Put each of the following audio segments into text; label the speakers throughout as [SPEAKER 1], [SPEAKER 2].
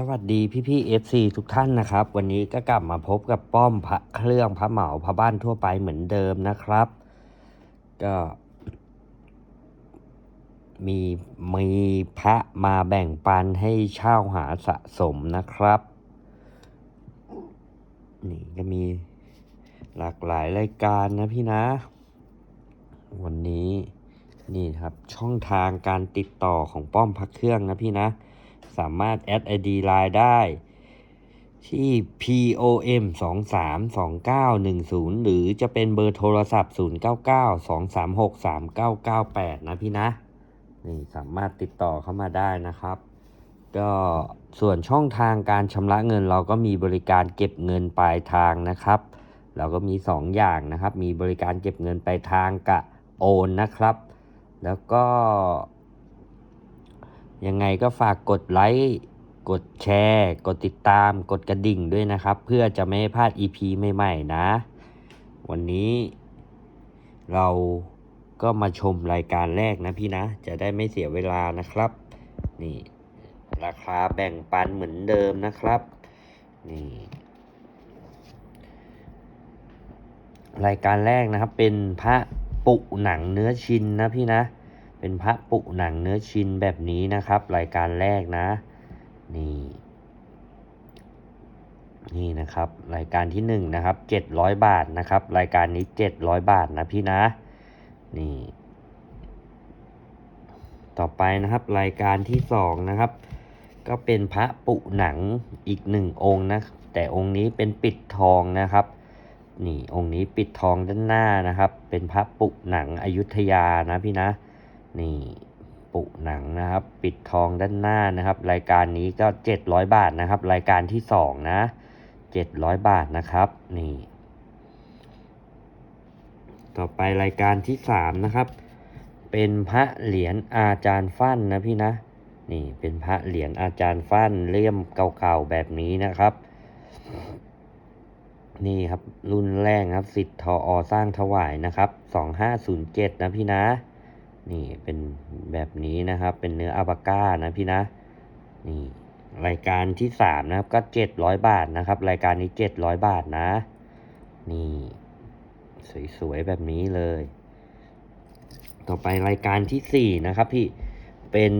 [SPEAKER 1] สวัสดีพี่พี่เอฟซีทุกท่านนะครับ วันนี้ก็กลับมาพบกับป้อมพระเครื่องพระเหมาพระบ้านทั่วไปเหมือนเดิมนะครับ ก็มีมีพระมาแบ่งปันให้เช่าหาสะสมนะครับ นี่ก็มีหลากหลายรายการนะพี่นะ วันนี้นี่ครับช่องทางการติดต่อของป้อมพักเครื่องนะพี่นะ สามารถแอด ID Line ได้ที่ POM 2 3 2 9 1 0 หรือจะเป็นเบอร์โทรศัพท์ 0 9 9 2 3 6 3 9 9 8 นะพี่นะ นี่สามารถติดต่อเข้ามาได้นะครับ ก็ส่วนช่องทางการชำระเงินเราก็มีบริการเก็บเงินปลายทางนะครับ เราก็มี 2ออย่างนะครับ มีบริการเก็บเงินปลายทางกับโอนนะครับ แล้วก็ ยังไงก็ฝากกดไลค์ กดแชร์ กดติดตาม กดกระดิ่งด้วยนะครับ เพื่อจะไม่ให้พลาด EP ใหม่ๆนะ วันนี้เราก็มาชมรายการแรกนะพี่นะ จะได้ไม่เสียเวลานะครับ นี่ ราคาแบ่งปันเหมือนเดิมนะครับ นี่ รายการแรกนะครับเป็นพระปุหนังเนื้อชินนะพี่นะ เป็นพระปุหนังเนื้อชินแบบนี้นะครับ รายการแรกนะ นี่ นี่นะครับ รายการที่หนึ่งนะครับเจ็ดร้อยบาทนะครับ รายการนี้เจ็ดร้อยบาทนะพี่นะ นี่ ต่อไปนะครับ รายการที่สองนะครับ ก็เป็นพระปุหนังอีกหนึ่งองค์นะ แต่องค์นี้เป็นปิดทองนะครับนี่องค์นี้ปิดทองด้านหน้านะครับ เป็นพระปุหนังอยุธยานะพี่นะ นี่ปุหนังนะครับ ปิดทองด้านหน้านะครับ รายการนี้ก็เจ็ดร้อยบาทนะครับ รายการที่สองนะเจ็ดร้อยบาทนะครับ นี่ ต่อไปรายการที่สามนะครับ เป็นพระเหรียญอาจารย์ฟั่นนะพี่นะ นี่เป็นพระเหรียญอาจารย์ฟั่นเลี่ยมเก่าๆแบบนี้นะครับ นี่ครับรุ่นแรกครับสิทธิ์ทออสร้างถวายนะครับสองห้าศูนย์เจ็ดนะพี่นะ นี่เป็นแบบนี้นะครับ เป็นเนื้ออาบาก้านะพี่นะ นี่รายการที่สามนะครับ ก็เจ็ดร้อยบาทนะครับ รายการนี้เจ็ดร้อยบาทนะ นี่ สวยๆแบบนี้เลย ต่อไปรายการที่สี่นะครับพี่ เป็น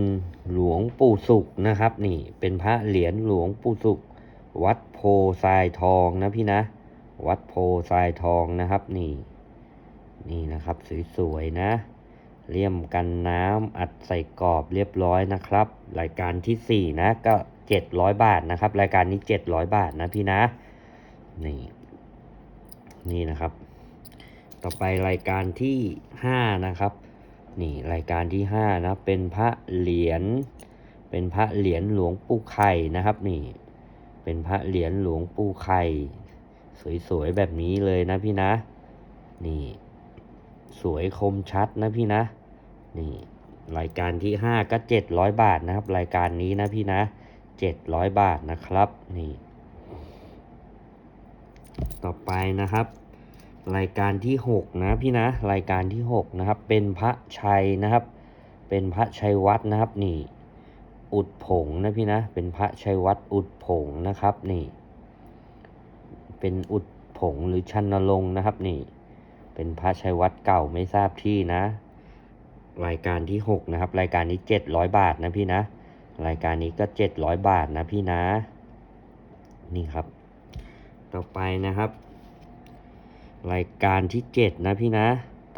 [SPEAKER 1] หลวงปู่สุขนะครับ นี่ เป็นพระเหรียญหลวงปู่สุข วัดโพทรายทองนะพี่นะ วัดโพทรายทองนะครับ นี่ นี่นะครับ สวยๆนะ เลี่ยมกันน้ำอัดใส่กรอบเรียบร้อยนะครับ รายการที่สี่นะก็เจ็ดร้อยบาทนะครับ รายการนี้เจ็ดร้อยบาทนะพี่นะนี่นี่นะครับ ต่อไปรายการที่ห้านะครับ นี่รายการที่ห้านะ เป็นพระเหรียญ เป็นพระเหรียญหลวงปู่ไข่นะครับ นี่ เป็นพระเหรียญหลวงปู่ไข่ สวยๆแบบนี้เลยนะพี่นะ นี่ สวยคมชัดนะพี่นะ นี่รายการที่ห้าก็เจ็ดร้อยบาทนะครับ รายการนี้นะพี่นะเจ็ดร้อยบาทนะครับ นี่ ต่อไปนะครับ รายการที่หกนะพี่นะ รายการที่หกนะครับ เป็นพระชัยนะครับ เป็นพระชัยวัดนะครับ นี่ อุดผงนะพี่นะ เป็นพระชัยวัดอุดผงนะครับ นี่ เป็นอุดผงหรือชันนรงนะครับ นี่ เป็นพระชัยวัดเก่าไม่ทราบที่นะ รายการที่หกนะครับ รายการนี้เจ็ดร้อยบาทนะพี่นะ รายการนี้ก็เจ็ดร้อยบาทนะพี่นะ นี่ครับ ต่อไปนะครับ รายการที่เจ็ดนะพี่นะ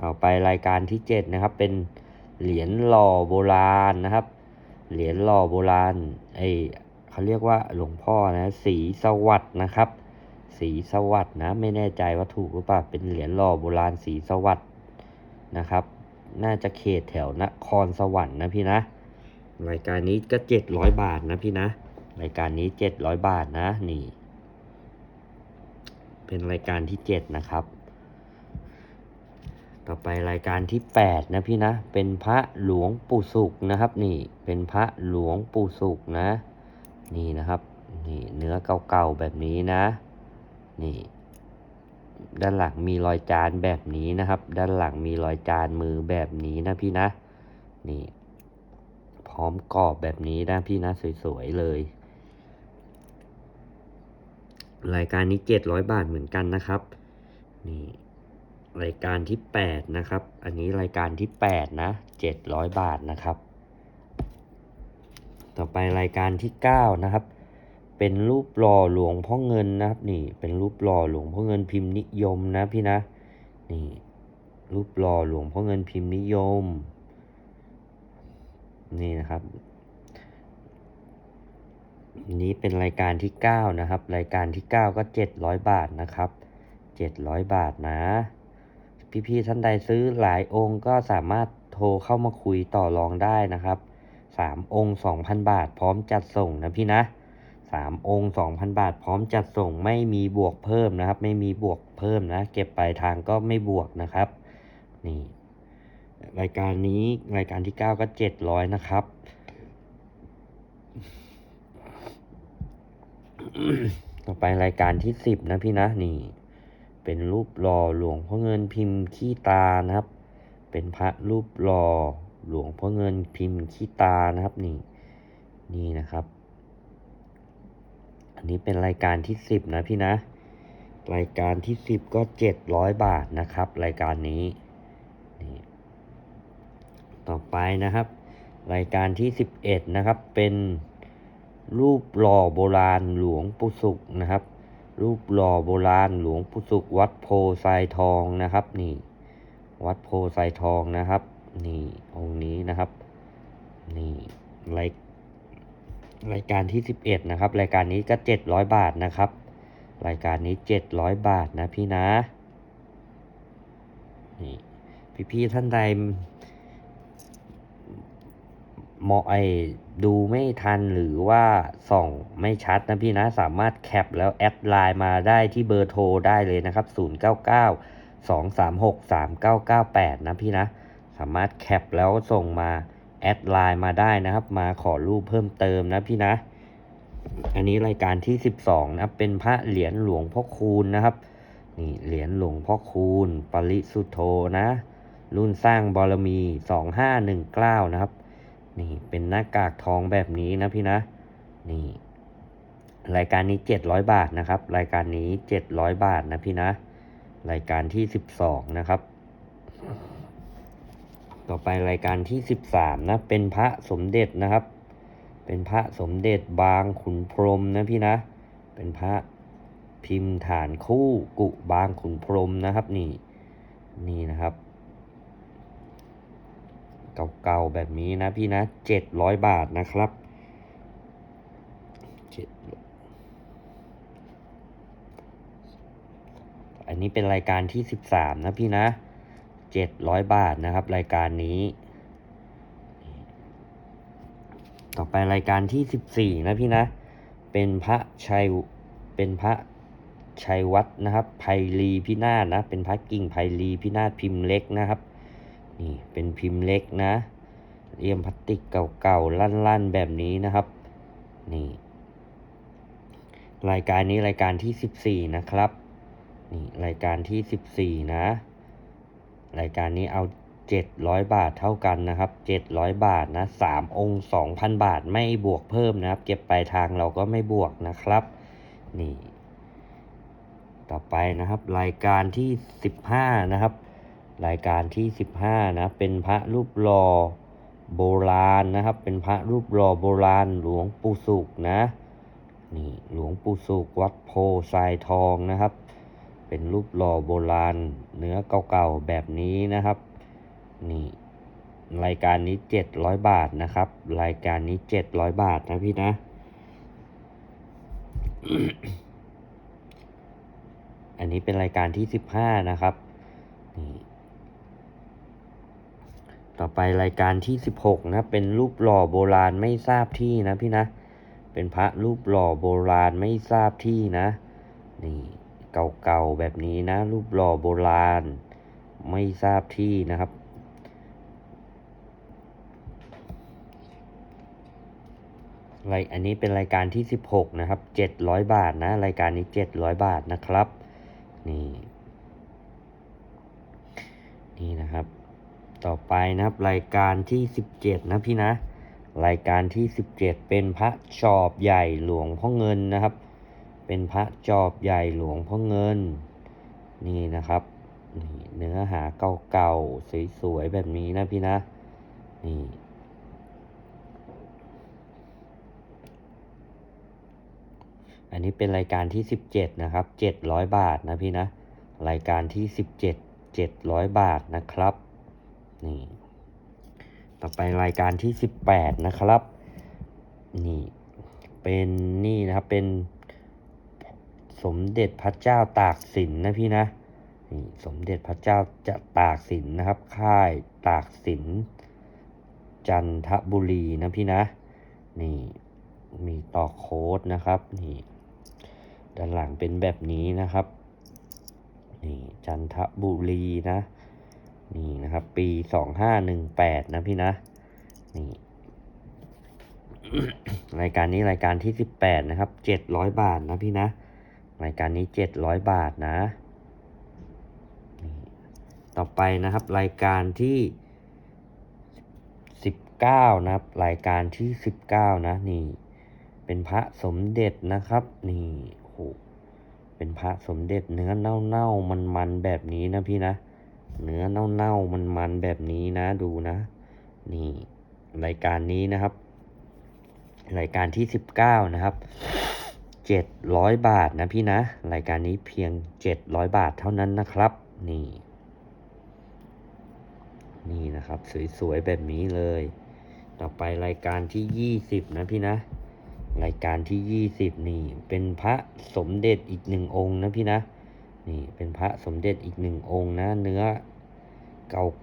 [SPEAKER 1] ต่อไปรายการที่เจ็ดนะครับ เป็นเหรียญหล่อโบราณนะครับ เหรียญหล่อโบราณไอเขาเรียกว่าหลวงพ่อนะ สีสวัสดนะครับ สีสวัสดนะไม่แน่ใจว่าถูกหรือเปล่าเป็นเหรียญหล่อโบราณสีสวัสดนะครับ น่าจะเขตแถวนครสวรรค์นะพี่นะ รายการนี้ก็เจ็ดร้อยบาทนะพี่นะ รายการนี้เจ็ดร้อยบาทนะนี่ เป็นรายการที่เจ็ดนะครับ ต่อไปรายการที่แปดนะพี่นะ เป็นพระหลวงปู่สุขนะครับนี่ เป็นพระหลวงปู่สุขนะ นี่นะครับ นี่เนื้อเก่าๆแบบนี้นะ นี่ ด้านหลังมีรอยจานแบบนี้นะครับ ด้านหลังมีรอยจานมือแบบนี้นะพี่นะ นี่ พร้อมกรอบแบบนี้นะพี่นะสวยๆเลย รายการนี้เจ็ดร้อยบาทเหมือนกันนะครับ นี่รายการที่แปดนะครับ อันนี้รายการที่แปดนะเจ็ดร้อยบาทนะครับ ต่อไปรายการที่เก้านะครับ เป็นรูปหล่อหลวงพ่อเงินนะครับนี่ เป็นรูปหล่อหลวงพ่อเงินพิมพ์นิยมนะพี่นะนี่รูปหล่อหลวงพ่อเงินพิมพ์นิยม นี่นะครับนี้เป็นรายการที่เก้านะครับ รายการที่เก้าก็เจ็ดร้อยบาทนะครับเจ็ดร้อยบาทนะ พี่ๆท่านใดซื้อหลายองค์ก็สามารถโทรเข้ามาคุยต่อรองได้นะครับสามองค์สองพันบาท พร้อมจัดส่งนะพี่นะ สามองค์สองพันบาท พร้อมจัดส่งไม่มีบวกเพิ่มนะครับ ไม่มีบวกเพิ่มนะ เก็บปลายทางก็ไม่บวกนะครับ นี่ รายการนี้รายการที่เก้าก็เจ็ดร้อยนะครับ ต่อไปรายการที่สิบนะพี่นะ นี่ เป็นรูปหล่อหลวงพ่อเงินพิมพ์ขี้ตานะครับ เป็นพระรูปหล่อหลวงพ่อเงินพิมพ์ขี้ตานะครับ นี่ นี่นะครับ อันนี้เป็นรายการที่สิบนะพี่นะ รายการที่สิบก็เจ็ดร้อยบาทนะครับ รายการนี้นี่ต่อไปนะครับ รายการที่สิบเอ็ดนะครับ เป็นรูปหล่อโบราณหลวงปู่สุขนะครับ รูปหล่อโบราณหลวงปู่สุข วัดโพไซทองนะครับ นี่ วัดโพไซทองนะครับ นี่องค์นี้นะครับ นี่ราย รายการที่สิบเอ็ดนะครับ รายการนี้ก็เจ็ดร้อยบาทนะครับ รายการนี้เจ็ดร้อยบาทนะพี่นะนี่พี่ๆท่านใดมอไอดูไม่ทันหรือว่าส่องไม่ชัดนะพี่นะสามารถแคปแล้วแอดไลน์มาได้ที่เบอร์โทรได้เลยนะครับ 099 236 3998 นะพี่นะ สามารถแคปแล้วส่งมา แอดไลน์มาได้นะครับ มาขอรูปเพิ่มเติมนะพี่นะ อันนี้รายการที่ 12 นะเป็นพระเหรียญหลวงพ่อคูณนะครับ นี่เหรียญหลวงพ่อคูณ ปริสุทโธนะ รุ่นสร้างบารมี 2519 นะครับ นี่เป็นหน้ากากทองแบบนี้นะพี่นะ นี่ รายการนี้ 700 บาทนะครับ รายการนี้ 700 บาทนะพี่นะ รายการที่ 12 นะครับ ต่อไปรายการที่ 13 นะ เป็นพระสมเด็จนะครับ เป็นพระสมเด็จบางขุนพรหมนะพี่นะ เป็นพระพิมพ์ฐานคู่กุบางขุนพรหมนะครับนี่นี่นะครับ เก่าๆแบบนี้นะพี่นะเจ็ดร้อยบาทนะครับเจ็ดอันนี้เป็นรายการที่สิบสามนะพี่นะ เจ็ดร้อยบาทนะครับ รายการนี้ ต่อไปรายการที่สิบสี่นะพี่นะ เป็นพระชัย เป็นพระชัยวัดนะครับไพลีพินาศนะ เป็นพระกิ่งไพลีพินาศพิมพ์เล็กนะครับ นี่เป็นพิมพ์เล็กนะเรียมพลาสติกเก่าๆลั่นๆ แบบนี้นะครับ นี่ รายการนี้รายการที่สิบสี่นะครับ นี่รายการที่สิบสี่นะ รายการนี้เอาเจ็ดร้อยบาทเท่ากันนะครับเจ็ดร้อยบาทนะสามองค์สองพันบาทไม่บวกเพิ่มนะครับ เก็บปลายทางเราก็ไม่บวกนะครับ นี่ ต่อไปนะครับ รายการที่สิบห้านะครับ รายการที่สิบห้านะเป็นพระรูปหล่อโบราณนะครับ เป็นพระรูปหล่อโบราณหลวงปู่สุกนะนี่หลวงปู่สุกวัดโพทรายทองนะครับ เป็นรูปหล่อโบราณ เนื้อเก่าๆแบบนี้นะครับ นี่รายการนี้เจ็ดร้อยบาทนะครับ รายการนี้เจ็ดร้อยบาทนะพี่นะ อันนี้เป็นรายการที่สิบห้านะครับ นี่ต่อไปรายการที่สิบหกนะ เป็นรูปหล่อโบราณไม่ทราบที่นะพี่นะ เป็นพระรูปหล่อโบราณไม่ทราบที่นะ นี่ เก่าๆแบบนี้นะ รูปหล่อโบราณ ไม่ทราบที่นะครับ รายอันนี้เป็นรายการที่สิบหกนะครับเจ็ดร้อยบาทนะ รายการนี้เจ็ดร้อยบาทนะครับ นี่ นี่นะครับ ต่อไปนะครับ รายการที่สิบเจ็ดนะพี่นะ รายการที่สิบเจ็ดเป็นพระชอบใหญ่หลวงพ่อเงินนะครับ เป็นพระจอบใหญ่หลวงพ่อเงิน นี่นะครับนี่เนื้อหาเก่าๆสวยๆแบบนี้นะพี่นะ นี่อันนี้เป็นรายการที่สิบเจ็ดนะครับเจ็ดร้อยบาทนะพี่นะ รายการที่สิบเจ็ดเจ็ดร้อยบาทนะครับ นี่ ต่อไปรายการที่สิบแปดนะครับ นี่ เป็นนี่นะครับ เป็น สมเด็จพระเจ้าตากสินนะพี่นะนี่สมเด็จพระเจ้าจะตากสินนะครับ ค่ายตากสิน จันทบุรีนะพี่นะ นี่มีต่อโค้ดนะครับนี่ด้านหลังเป็นแบบนี้นะครับนี่จันทบุรีนะนี่นะครับ ปีสองห้าหนึ่งแปดนะพี่นะนี่รายการนี้รายการที่สิบแปดนะครับเจ็ดร้อยบาทนะพี่นะ รายการนี้เจ็ดร้อยบาทนะ ต่อไปนะครับรายการที่สิบเก้านะครับ รายการที่สิบเก้านะนี่ เป็นพระสมเด็จนะครับ นี่โหเป็นพระสมเด็จเนื้อเน่าเน่ามันมันๆแบบนี้นะพี่นะ เนื้อเน่าเน่ามันมันๆแบบนี้นะดูนะ นี่ รายการนี้นะครับ รายการที่สิบเก้านะครับ เจ็ดร้อยบาทนะพี่นะ รายการนี้เพียงเจ็ดร้อยบาทเท่านั้นนะครับ นี่ นี่นะครับ สวยๆ แบบนี้เลย ต่อไปรายการที่ยี่สิบนะพี่นะ รายการที่ยี่สิบนี่ เป็นพระสมเด็จอีกหนึ่งองค์นะพี่นะ นี่เป็นพระสมเด็จอีกหนึ่งองค์นะ เนื้อ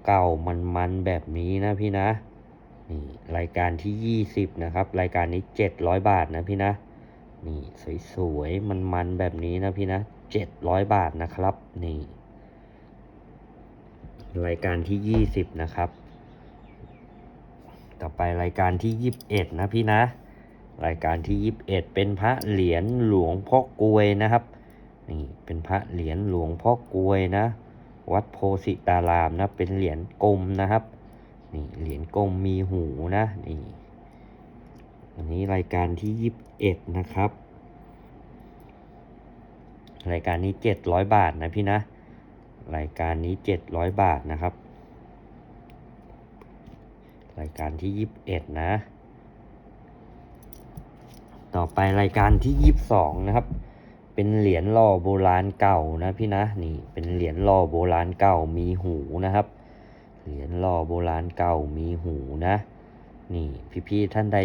[SPEAKER 1] เก่าๆ มันๆ แบบนี้นะพี่นะ นี่รายการที่ยี่สิบนะครับ รายการนี้เจ็ดร้อยบาทนะพี่นะ นี่สวยๆ มันๆ แบบนี้นะพี่นะเจ็ดร้อยบาทนะครับ นี่ รายการที่ยี่สิบนะครับ ต่อไปรายการที่ยี่สิบเอ็ดนะพี่นะ รายการที่ยี่สิบเอ็ดเป็นพระเหรียญหลวงพ่อกลวยนะครับ นี่เป็นพระเหรียญหลวงพ่อกลวยนะ วัดโพสิตารามนะ เป็นเหรียญกลมนะครับ นี่เหรียญกลมมีหูนะ นี่ นี้รายการที่ยี่สิบเอ็ดนะครับ รายการนี้เจ็ดร้อยบาทนะพี่นะ รายการนี้เจ็ดร้อยบาทนะครับ รายการที่ยี่สิบเอ็ดนะ ต่อไปรายการที่ยี่สิบสองนะครับ เป็นเหรียญหล่อโบราณเก่านะพี่นะ นี่เป็นเหรียญหล่อโบราณเก่ามีหูนะครับ เหรียญหล่อโบราณเก่ามีหูนะนี่พี่ๆท่านใด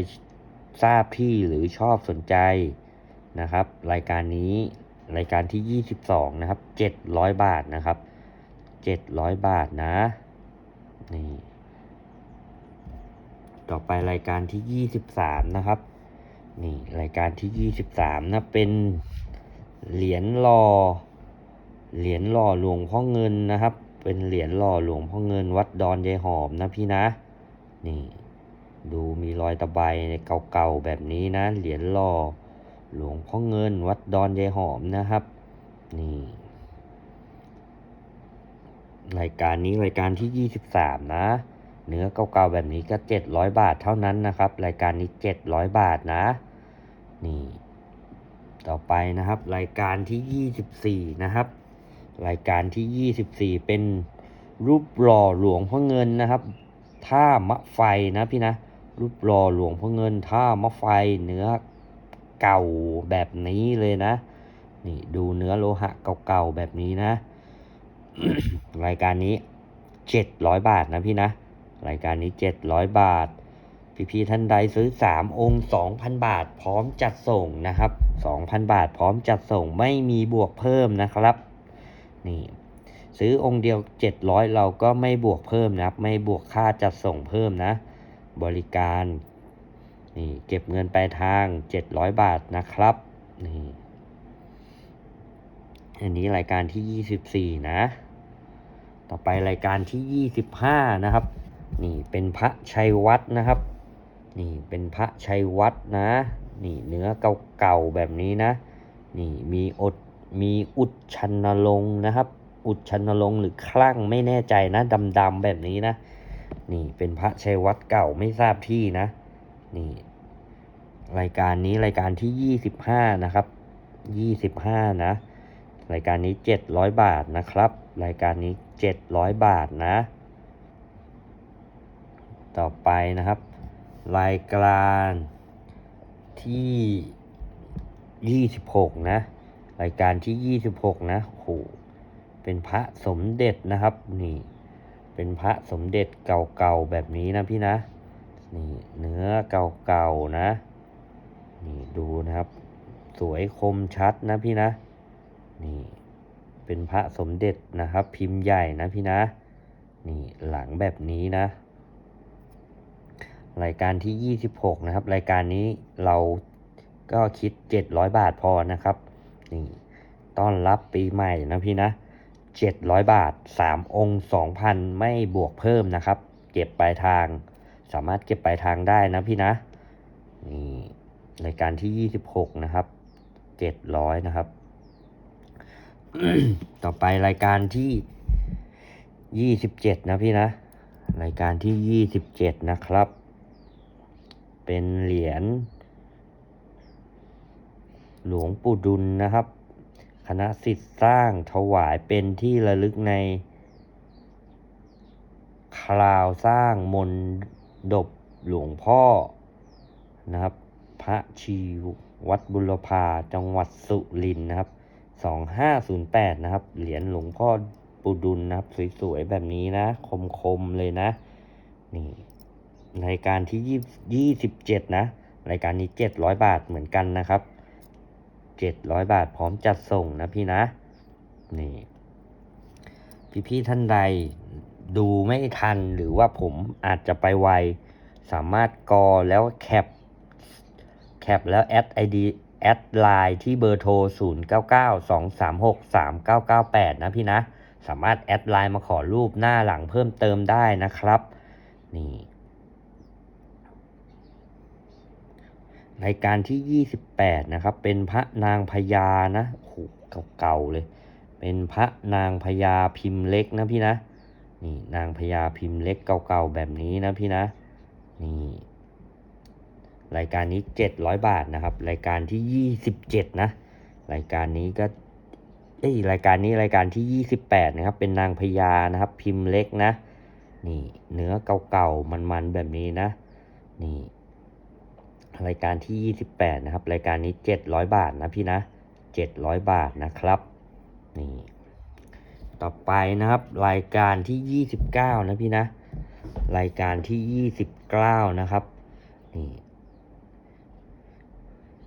[SPEAKER 1] ทราบที่หรือชอบสนใจนะครับ รายการนี้รายการที่ 22 นะครับ 700 บาทนะครับ 700 บาทนะนี่ต่อไปรายการที่ 23 นะครับ นี่รายการที่ 23 นะเป็นเหรียญหล่อเหรียญหล่อหลวงพ่อเงินนะครับ เป็นเหรียญหล่อหลวงพ่อเงินวัดดอนยายหอมนะพี่นะ นี่ ดูมีรอยตะไบเก่าๆแบบนี้นะ เหรียญหล่อหลวงพ่อเงินวัดดอนยายหอมนะครับ นี่ รายการนี้รายการที่ 23 นะ เนื้อเก่าๆแบบนี้ก็ 700 บาทเท่านั้นนะครับ รายการนี้ 700 บาทนะ นี่ ต่อไปนะครับ รายการที่ 24 นะครับ รายการที่ 24 เป็นรูปหล่อหลวงพ่อเงินนะครับท่ามะไฟนะพี่นะ รูปหล่อหลวงพ่อเงินท่ามะไฟเนื้อเก่าแบบนี้เลยนะ นี่ดูเนื้อโลหะเก่าๆแบบนี้นะ รายการนี้700บาทนะพี่นะ รายการนี้700บาท พี่ๆท่านใดซื้อ3องค์2,000บาท พร้อมจัดส่งนะครับ2,000บาท พร้อมจัดส่งไม่มีบวกเพิ่มนะครับ นี่ ซื้อองค์เดียว700เราก็ไม่บวกเพิ่มนะครับ ไม่บวกค่าจัดส่งเพิ่มนะ บริการนี่เก็บเงินปลายทาง 700 บาทนะครับนี่อันนี้รายการที่ 24 นะ ต่อไปรายการที่ 25 นะครับ นี่เป็นพระชัยวัดนะครับ นี่เป็นพระชัยวัดนะ นี่เนื้อเก่าๆแบบนี้นะ นี่มีอดมีอุดชันนรงนะครับ อุดชันนรงหรือคลั่งไม่แน่ใจนะดำๆแบบนี้นะ นี่เป็นพระชัยวัดเก่าไม่ทราบที่นะ นี่ รายการนี้รายการที่25นะครับยี่สิบห้านะ รายการนี้เจ็ดร้อยบาทนะครับ รายการนี้เจ็ดร้อยบาทนะ ต่อไปนะครับ รายการที่ยี่สิบหกนะ รายการที่ยี่สิบหกนะโหเป็นพระสมเด็จนะครับนี่ เป็นพระสมเด็จเก่าๆแบบนี้นะพี่นะ นี่เนื้อเก่าๆนะ นี่ดูนะครับ สวยคมชัดนะพี่นะ นี่เป็นพระสมเด็จนะครับ พิมพ์ใหญ่นะพี่นะ นี่หลังแบบนี้นะ รายการที่ 26 นะครับ รายการนี้เราก็คิด 700 บาทพอนะครับ นี่ต้อนรับปีใหม่นะพี่นะ 700 บาท 3 องค์ 2,000 ไม่บวกเพิ่มนะครับ เก็บปลายทาง สามารถเก็บปลายทางได้นะพี่นะนี่รายการที่ 26 นะครับ 700 นะครับ ต่อไปรายการที่ 27 นะพี่นะ รายการที่ 27 นะครับ เป็นเหรียญหลวงปู่ดุลนะครับ คณะสิทธิ์สร้างถวายเป็นที่ระลึกใน คราวสร้างมนดบหลวงพ่อนะครับ พระชีวัดบุรพาจังหวัดสุรินทร์นะครับ 2508 นะครับ เหรียญหลวงพ่อปูดุลนะครับ สวยๆ แบบนี้นะ คมๆ เลยนะ นี่รายการที่27นะ รายการนี้700บาทเหมือนกันนะครับ 700 บาทพร้อมจัดส่งนะพี่นะ นี่ พี่ๆท่านใดดูไม่ทันหรือว่าผมอาจจะไปไว สามารถกอแล้วแคป แคปแล้วแอดไอดีแอดไลน์ที่เบอร์โทร 0 9 9 2 3 6 3 9 9 8 นะพี่นะ สามารถแอดไลน์มาขอรูปหน้าหลังเพิ่มเติมได้นะครับ นี่ รายการที่ 28 นะครับ เป็นพระนางพญานะโอ้โหเก่าๆเลย เป็นพระนางพญาพิมพ์เล็กนะพี่นะนี่นางพญาพิมพ์เล็กเก่าๆแบบนี้นะพี่นะนี่รายการนี้ 700 บาทนะครับ รายการที่ 27 นะ รายการนี้ก็เอ้ยรายการนี้รายการที่ 28 นะครับ เป็นนางพญานะครับ พิมพ์เล็กนะ นี่เนื้อเก่าๆมันๆแบบนี้นะ นี่ รายการที่ 28 นะครับ รายการนี้ 700 บาทนะพี่นะ 700 บาทนะครับ นี่ ต่อไปนะครับ รายการที่ 29 นะพี่นะ รายการที่ 29 นะครับ นี่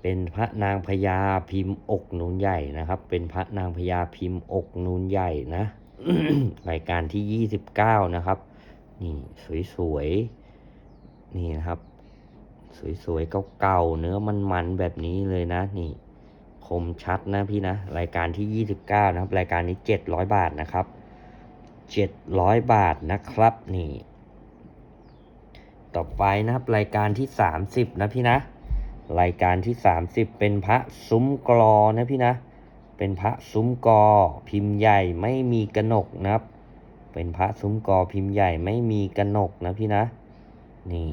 [SPEAKER 1] เป็นพระนางพญาพิมพ์อกนูนใหญ่นะครับ เป็นพระนางพญาพิมพ์อกนูนใหญ่นะ รายการที่ 29 นะครับ นี่ สวยๆ นี่นะครับ สวยๆเก่าๆเนื้อมันๆแบบนี้เลยนะนี่คมชัดนะพี่นะ รายการที่ 29 นะครับ รายการนี้ 700 บาทนะครับ 700 บาทนะครับนี่ ต่อไปนะครับ รายการที่ 30 นะพี่นะ รายการที่ 30 เป็นพระซุ้มกรอนะพี่นะ เป็นพระซุ้มกอ พิมพ์ใหญ่ไม่มีกระหนกนะครับ เป็นพระซุ้มกอพิมพ์ใหญ่ไม่มีกระหนกนะพี่นะ นี่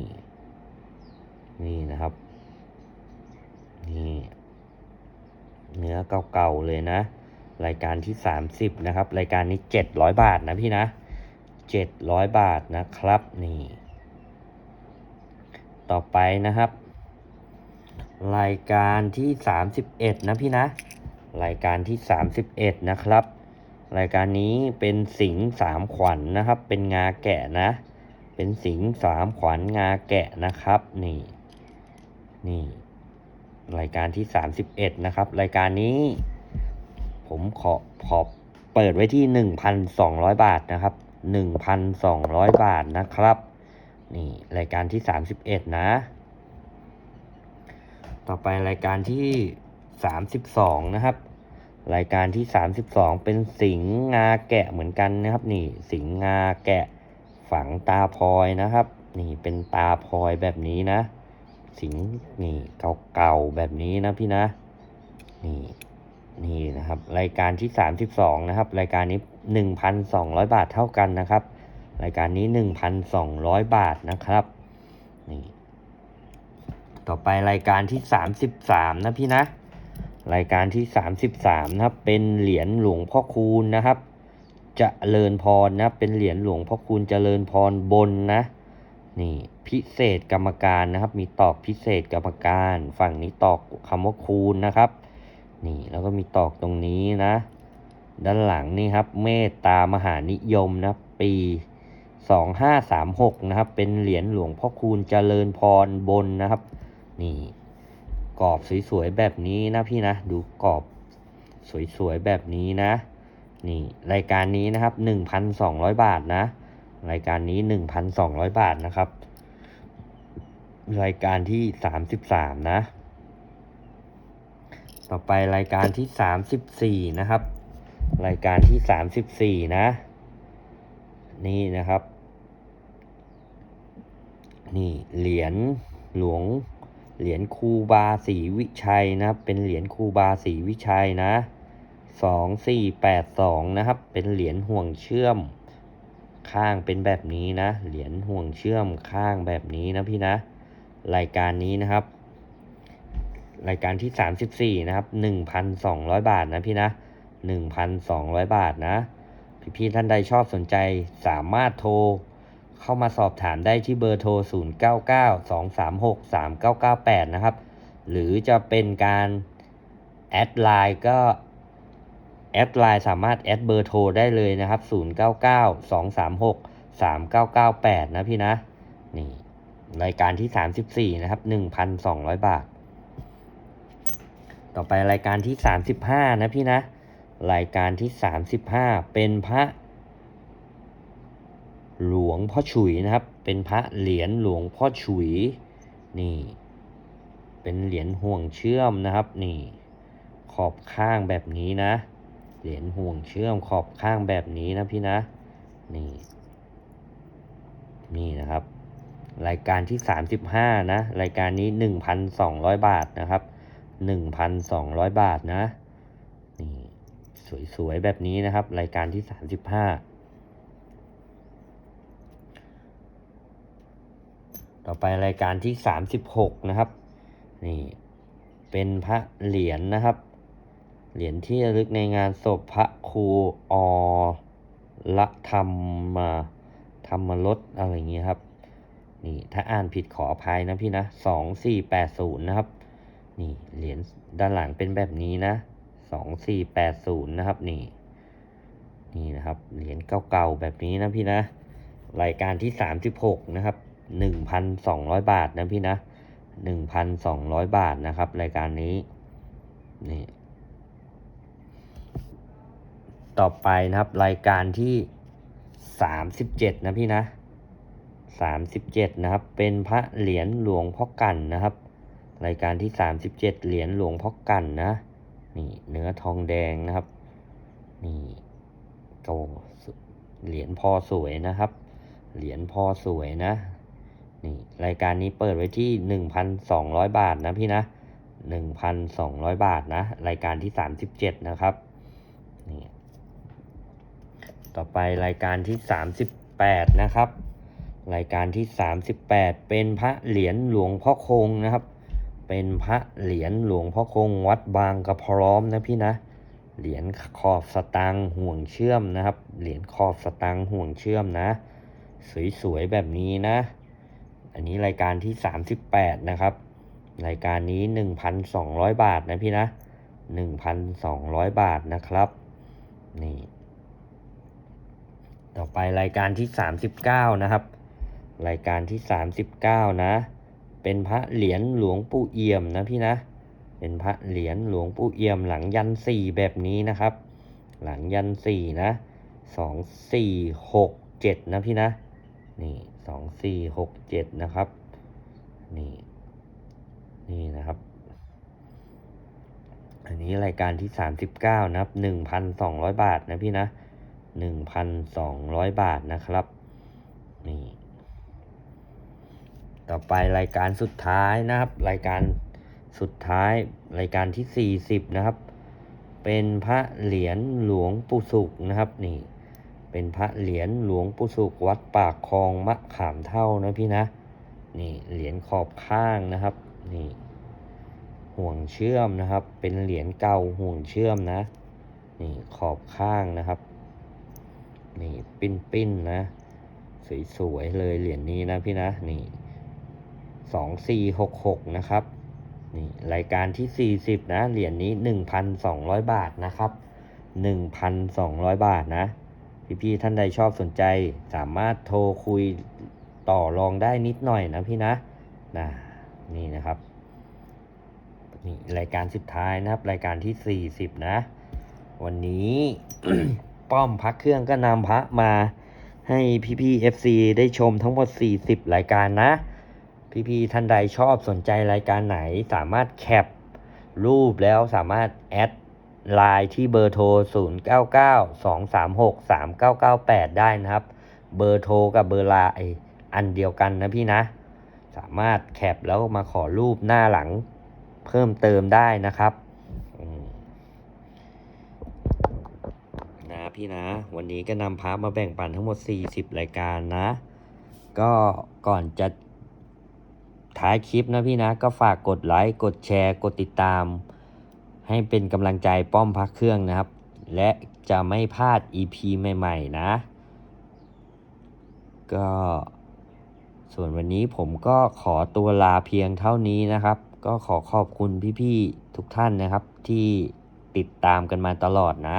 [SPEAKER 1] นี่นะครับ นี่เนื้อเก่าๆเลยนะ รายการที่ 30 นะครับ รายการนี้ 700 บาทนะพี่นะ 700 บาทนะครับนี่ ต่อไปนะครับ รายการที่ 31 นะพี่นะ รายการที่ 31 นะครับ รายการนี้เป็นสิงสามขวัญนนะครับ เป็นงาแกะนะ เป็นสิงสามขวัญงาแกะนะครับนี่ นี่ รายการที่ 31 นะครับ รายการนี้ ผมขอขอเปิดไว้ที่ 1,200 บาทนะครับ 1,200 บาทนะครับ นี่รายการที่ 31 นะ ต่อไปรายการที่ 32 นะครับ รายการที่ 32 เป็นสิงห์งาแกะเหมือนกันนะครับ นี่สิงห์งาแกะฝังตาพลอยนะครับ นี่เป็นตาพลอยแบบนี้นะ สิงนี่เก่าๆแบบนี้นะพี่นะนี่นี่นะครับ รายการที่ 32 นะครับ รายการนี้ 1,200 บาทเท่ากันนะครับ รายการนี้ 1,200 บาทนะครับนี่ต่อไปรายการที่ 33 นะพี่นะ รายการที่สามสิบสามนะครับ เป็นเหรียญหลวงพ่อคูณนะครับเจริญพรนะเป็นเหรียญหลวงพ่อคูณเจริญพรบนนะ นี่พิเศษกรรมการนะครับ มีตอกพิเศษกรรมการ ฝั่งนี้ตอกคำว่าคูณนะครับ นี่แล้วก็มีตอกตรงนี้นะ ด้านหลังนี่ครับ เมตตามหานิยมนะปีสองห้าสามหกนะครับ เป็นเหรียญหลวงพ่อคูณเจริญพรบนนะครับ นี่กรอบสวยๆแบบนี้นะพี่นะ ดูกรอบสวยๆแบบนี้นะ นี่รายการนี้นะครับหนึ่งพันสองร้อยบาทนะ รายการนี้หนึ่งพันสองร้อยบาทนะครับ รายการที่สามสิบสามนะ ต่อไปรายการที่สามสิบสี่นะครับ รายการที่สามสิบสี่นะ นี่นะครับ นี่เหรียญหลวงเหรียญครูบาศรีวิชัยนะครับ เป็นเหรียญครูบาศรีวิชัยนะสองสี่แปดสองนะครับ เป็นเหรียญห่วงเชื่อม ข้างเป็นแบบนี้นะ เหรียญห่วงเชื่อมข้างแบบนี้นะพี่นะ รายการนี้นะครับ รายการที่สามสิบสี่นะครับหนึ่งพันสองร้อยบาทนะพี่นะหนึ่งพันสองร้อยบาทนะ พี่ๆท่านใดชอบสนใจสามารถโทรเข้ามาสอบถามได้ที่เบอร์โทร 0 9 9 2 3 6 3 9 9 8 นะครับ หรือจะเป็นการแอดไลน์ก็ แอดไลน์สามารถแอดเบอร์โทรได้เลยนะครับ 0 9 9 2 3 6 3 9 9 8 นะพี่นะ นี่ รายการที่ 34 นะครับ 1,200 บาท ต่อไปรายการที่ 35 นะพี่นะ รายการที่ 35 เป็นพระหลวงพ่อฉุยนะครับ เป็นพระเหรียญหลวงพ่อฉุย นี่ เป็นเหรียญห่วงเชื่อมนะครับ นี่ ขอบข้างแบบนี้นะ เหรียญห่วงเชื่อมขอบข้างแบบนี้นะพี่นะ นี่ นี่นะครับ รายการที่ 35 นะ รายการนี้ 1,200 บาทนะครับ 1,200 บาทนะ นี่ สวยๆ แบบนี้นะครับ รายการที่ 35ต่อไปรายการที่สามสิบหกนะครับ นี่ เป็นพระเหรียญนะครับ เหรียญที่ระลึกในงานศพพระครูอละธรรมมาธรรมรสอะไรอย่างเงี้ยครับ นี่ถ้าอ่านผิดขออภัยนะพี่นะสองสี่แปดศูนย์นะครับ นี่เหรียญด้านหลังเป็นแบบนี้นะสองสี่แปดศูนย์นะครับนี่นี่นะครับเหรียญเก่าๆแบบนี้นะพี่นะ รายการที่สามสิบหกนะครับหนึ่งพันสองร้อยบาทนะพี่นะหนึ่งพันสองร้อยบาทนะครับ รายการนี้นี่ ต่อไปนะครับ รายการที่สามสิบเจ็ดนะพี่นะสามสิบเจ็ดนะครับ เป็นพระเหรียญหลวงพ่อกันนะครับ รายการที่สามสิบเจ็ดเหรียญหลวงพ่อกันนะ นี่เนื้อทองแดงนะครับ นี่โตเหรียญพอสวยนะครับ เหรียญพอสวยนะ นี่รายการนี้เปิดไว้ที่หนึ่งพันสองร้อยบาทนะพี่นะหนึ่งพันสองร้อยบาทนะ รายการที่สามสิบเจ็ดนะครับ นี่ ต่อไปรายการที่สามสิบแปดนะครับ รายการที่สามสิบแปดเป็นพระเหรียญหลวงพ่อคงนะครับ เป็นพระเหรียญหลวงพ่อคง วัดบางกระพร้อมนะพี่นะ เหรียญขอบสตังห่วงเชื่อมนะครับ เหรียญขอบสตังห่วงเชื่อมนะ สวยๆแบบนี้นะ อันนี้รายการที่ 38 นะครับ รายการนี้ 1,200 บาทนะพี่นะ 1,200 บาทนะครับ นี่ ต่อไปรายการที่ 39 นะครับ รายการที่ 39 นะ เป็นพระเหรียญหลวงปู่เอี่ยมนะพี่นะ เป็นพระเหรียญหลวงปู่เอี่ยมหลังยันสี่แบบนี้นะครับ หลังยันสี่นะสองสี่หกเจ็ดนะพี่นะ นี่สองสี่หกเจ็ดนะครับ นี่ นี่นะครับ อันนี้รายการที่สามสิบเก้านะครับหนึ่งพันสองร้อยบาทนะพี่นะ หนึ่งพันสองร้อยบาทนะครับนี่ต่อไปรายการสุดท้ายนะครับ รายการสุดท้ายรายการที่สี่สิบนะครับ เป็นพระเหรียญหลวงปู่สุกนะครับนี่เป็นพระเหรียญหลวงปู่สุกวัดปากคลองมะขามเท่านะพี่นะนี่เหรียญขอบข้างนะครับนี่ห่วงเชื่อมนะครับ เป็นเหรียญเก่าห่วงเชื่อมนะนี่ขอบข้างนะครับ นี่ปิ้นปิ้นๆนะ สวยๆเลยเหรียญนี้นะพี่นะ นี่สองสี่หกหกนะครับ นี่รายการที่สี่สิบนะ เหรียญนี้หนึ่งพันสองร้อยบาทนะครับหนึ่งพันสองร้อยบาทนะ พี่ๆท่านใดชอบสนใจสามารถโทรคุยต่อรองได้นิดหน่อยนะพี่นะนะนี่นะครับนี่รายการสุดท้ายนะครับ รายการที่ 40 นะ วันนี้ ป้อมพักเครื่องก็นำพระมาให้พี่ๆ FC ได้ชมทั้งหมด 40 รายการนะ พี่ๆท่านใดชอบสนใจรายการไหนสามารถแคปรูปแล้วสามารถแอดไลน์ที่เบอร์โทร 0992363998 ได้นะครับ เบอร์โทรกับเบอร์ไลน์อันเดียวกันนะพี่นะ สามารถแคปแล้วมาขอรูปหน้าหลังเพิ่มเติมได้นะครับอืมนะ พี่นะ วันนี้ก็นำพาร์ทมาแบ่งปันทั้งหมด 40 รายการนะ ก็ก่อนจะท้ายคลิปนะพี่นะ ก็ฝากกดไลค์กดแชร์กดติดตาม ให้เป็นกำลังใจป้อมพักเครื่องนะครับ และจะไม่พลาด EP ใหม่ๆนะ ก็ส่วนวันนี้ผมก็ขอตัวลาเพียงเท่านี้นะครับ ก็ขอขอบคุณพี่ๆทุกท่านนะครับที่ติดตามกันมาตลอดนะ